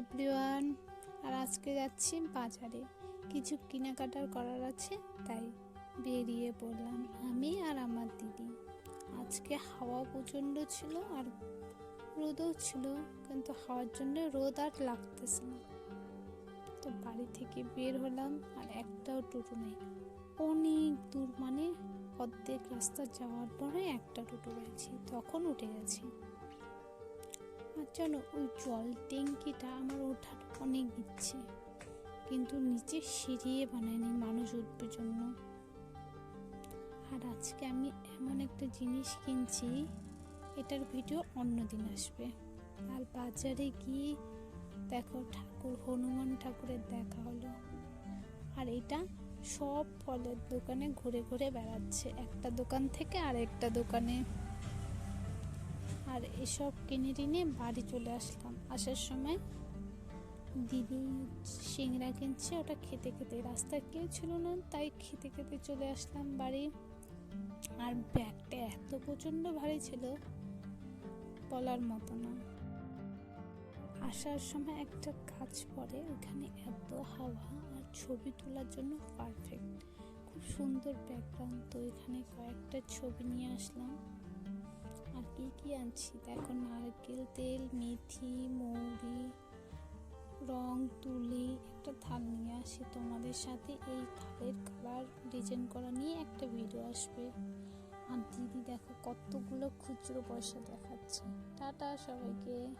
Everyone আর আজকে যাচ্ছি বাজারে। কিছু কেনাকাটার করার আছে, তাই বেরিয়ে পড়লাম আমি আর আমার দিদি। আজকে হাওয়া প্রচণ্ড ছিল আর রোদও ছিল, কিন্তু হাওয়ার জন্য রোদ আর লাগতেছে না। তো বাড়ি থেকে বের হলাম আর একটাও টোটো নেই। অনেক দূর মানে অর্ধেক রাস্তা যাওয়ার পরে একটা টোটো পেয়েছি, তখন উঠে গেছি। আর জানো, ওই জল ট্যাঙ্কিটা আমার ওঠার অনেক ইচ্ছে। কিন্তু নিচে সিঁড়িয়ে বানায়নি মানুষ উঠবে জন্য। আর আজকে আমি এমন একটা জিনিস কিনছি, এটার ভিডিও অন্য দিন আসবে। আর বাজারে গিয়ে দেখো, ঠাকুর, হনুমান ঠাকুরের দেখা হলো। আর এটা সব ফলের দোকানে ঘুরে ঘুরে বেড়াচ্ছে, একটা দোকান থেকে আরেকটা দোকানে। আর এসব কিনে টিনে বাড়ি চলে আসলাম। আসার সময় দিদি সিংড়া কিনছে, ওটা খেতে খেতে। রাস্তা কেউ ছিল না, তাই খেতে খেতে চলে আসলাম বাড়ি। আর ব্যাগটা এত প্রচণ্ড ভারী ছিল, বলার মতো না। আসার সময় একটা গাছ পড়ে, ওখানে এত হাওয়া আর ছবি তোলার জন্য পারফেক্ট খুব সুন্দর ব্যাকগ্রাউন্ড তো এখানে কয়েকটা ছবি নিয়ে আসলাম। আর কি কি আনছি? দেখো, নারকেল তেল, মেথি, মৌরি, রং, তুলি, একটা থাল নিয়ে আসি তোমাদের সাথে। এই থালের কালার ডিজাইন করা নিয়ে একটা ভিডিও আসবে। আর দিদি দেখো কতগুলো খুচরো পয়সা দেখাচ্ছে। টাটা সবাইকে।